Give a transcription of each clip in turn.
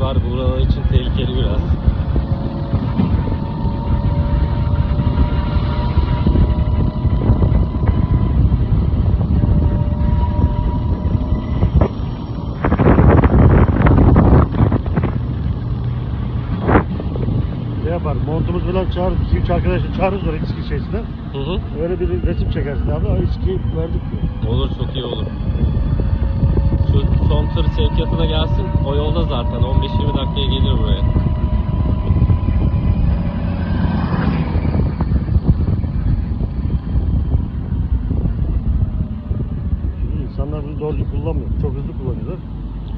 var. Buralar için tehlikeli biraz. Ne yapar? Montumuz falan çağırır. 2-3 arkadaşı çağırırız oraya İSKİ şeysinden. Hı hı. Öyle bir resim çekersin abi. Ay İSKİ verdik diyor. Olur çok iyi olur. Son tır sevkiyatı da gelsin. O yolda zaten 15-20 dakikaya gelir buraya. Şimdi insanlar bunu doğrucu kullanmıyor. Çok hızlı kullanıyorlar.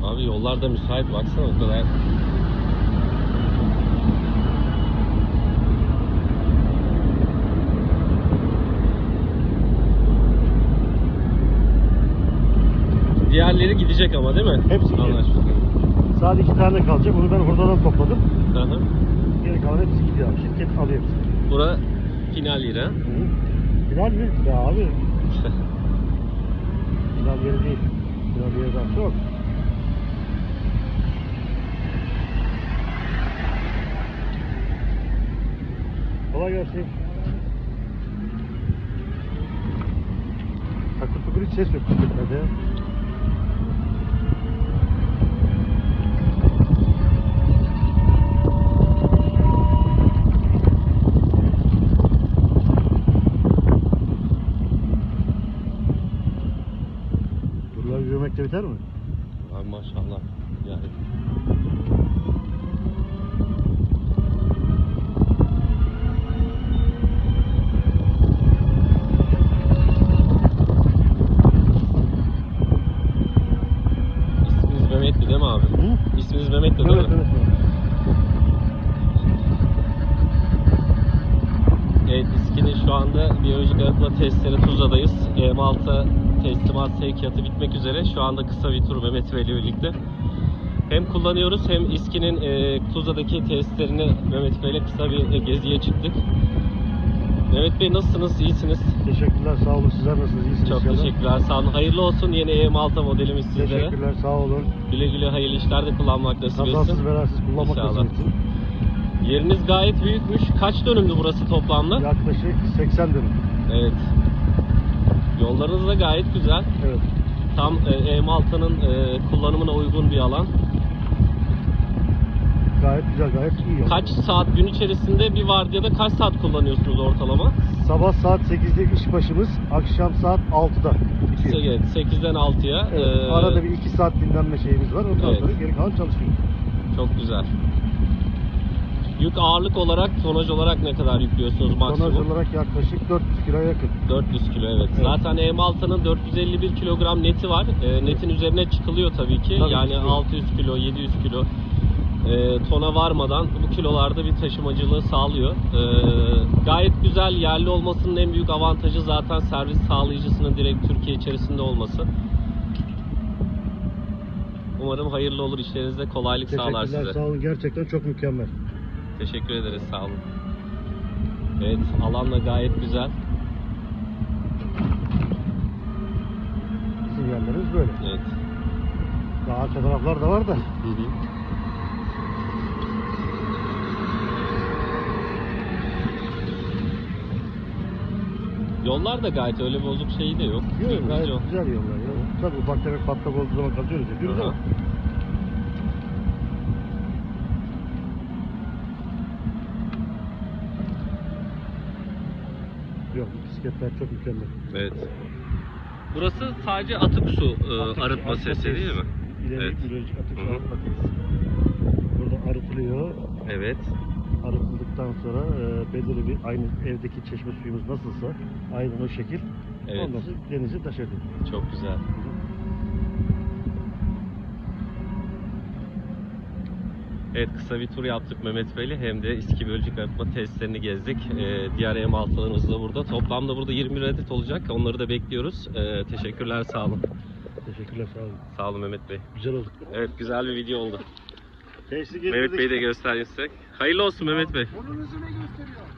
Abi yollar da müsait baksana o kadar. Diğerleri gidecek ama değil mi? Hepsi gidiyor. Sadece iki tane kalacak. Onu ben hurdadan topladım. Hı hı. Geri kalan hepsi gidiyor. abi. Şirket alıyor hepsini. Bura final yeri ha. Final mi? Ya abi. Final yeri değil. Final yeri daha çok. Kolay gelsin. Takır tukur hiç ses yok bisikletlerde. Turlar yürümekte biter mi? Abi maşallah. Yani İsminiz Mehmet'ti değil mi abi? Hı? İsminiz Mehmet'ti değil Evet, mi? evet, evet. Evet, İSKİ'nin şu anda biyolojik arıtma testleri Tuzla'dayız. EM6 teslimat sevkiyatı bitmek üzere. Şu anda kısa bir tur Mehmet Bey ile birlikte. Hem kullanıyoruz hem İSKİ'nin e, Tuzla'daki testlerini Mehmet Bey ile kısa bir e, geziye çıktık. Mehmet Bey nasılsınız? İyisiniz? Teşekkürler, sağ olun. Sizler nasılsınız? İyisiniz Çok inşallah. teşekkürler. Sağ olun. Hayırlı olsun yeni EM6 modelimiz sizlere. Teşekkürler, sağ olun. Güle güle hayırlı işlerde kullanmak nasip Kazasız etsin. belasız kullanmak İnşallah. nasip etsin. Yeriniz gayet büyükmüş. Kaç dönümdü burası toplamda? Yaklaşık 80 dönüm. Evet. Yollarınız da gayet güzel. Evet. Tam e, M6'nın e, kullanımına uygun bir alan. Gayet güzel, gayet iyi. yol. Kaç saat gün içerisinde bir vardiyada kaç saat kullanıyorsunuz ortalama? Sabah saat 8'de iş başımız, akşam saat 6'da bitiyor. Evet, 8'den 6'ya. Evet, e, Arada bir 2 saat dinlenme şeyimiz var. Ondan Evet. sonra geri kalan çalışıyor. Çok güzel. Yük ağırlık olarak, tonaj olarak ne kadar yüklüyorsunuz maksimum? Tonaj olarak yaklaşık 400 kiloya yakın. 400 kilo evet. Evet. Zaten M6'nın 451 kilogram neti var. E, netin üzerine çıkılıyor tabii ki. Tabii, yani çıkıyor. 600 kilo, 700 kilo e, tona varmadan bu kilolarda bir taşımacılığı sağlıyor. E, gayet güzel yerli olmasının en büyük avantajı zaten servis sağlayıcısının direkt Türkiye içerisinde olması. Umarım hayırlı olur işlerinizde kolaylık sağlar Teşekkürler, size. sağ olun. Gerçekten çok mükemmel. Teşekkür ederiz sağ olun. Evet alan da gayet güzel. Bizim yerlerimiz böyle. Evet. Daha arka taraflar da var da. Hı hı. Yollar da gayet öyle bozuk şeyi de yok. Yok, gayet güzel yollar ya. Tabii ufak tefek patlak olduğu zaman kazıyoruz ya. Diyoruz Aha. ama. Yok bisikletler çok mükemmel. Evet. Burası sadece atık su e, Atık- arıtma arıtma sesi değil mi? İleri Evet. biyolojik atık Hı hı. arıtma tesisi. Burada arıtılıyor. Evet. Arıtıldıktan sonra e, belirli bir aynı evdeki çeşme suyumuz nasılsa aynen o şekil. Evet. Ondan sonra denize taş ediyor. Çok güzel. Evet kısa bir tur yaptık Mehmet Bey'le hem de İSKİ bölücük arıtma testlerini gezdik. Ee, diğer M6'larımız da burada. Toplamda burada 21 adet olacak. Onları da bekliyoruz. Ee, teşekkürler sağ olun. Teşekkürler sağ olun. Sağ olun Mehmet Bey. Güzel oldu. Evet güzel bir video oldu. Mehmet Bey'i de göstereyim size. Hayırlı olsun Mehmet Bey. Onun yüzüne gösteriyor.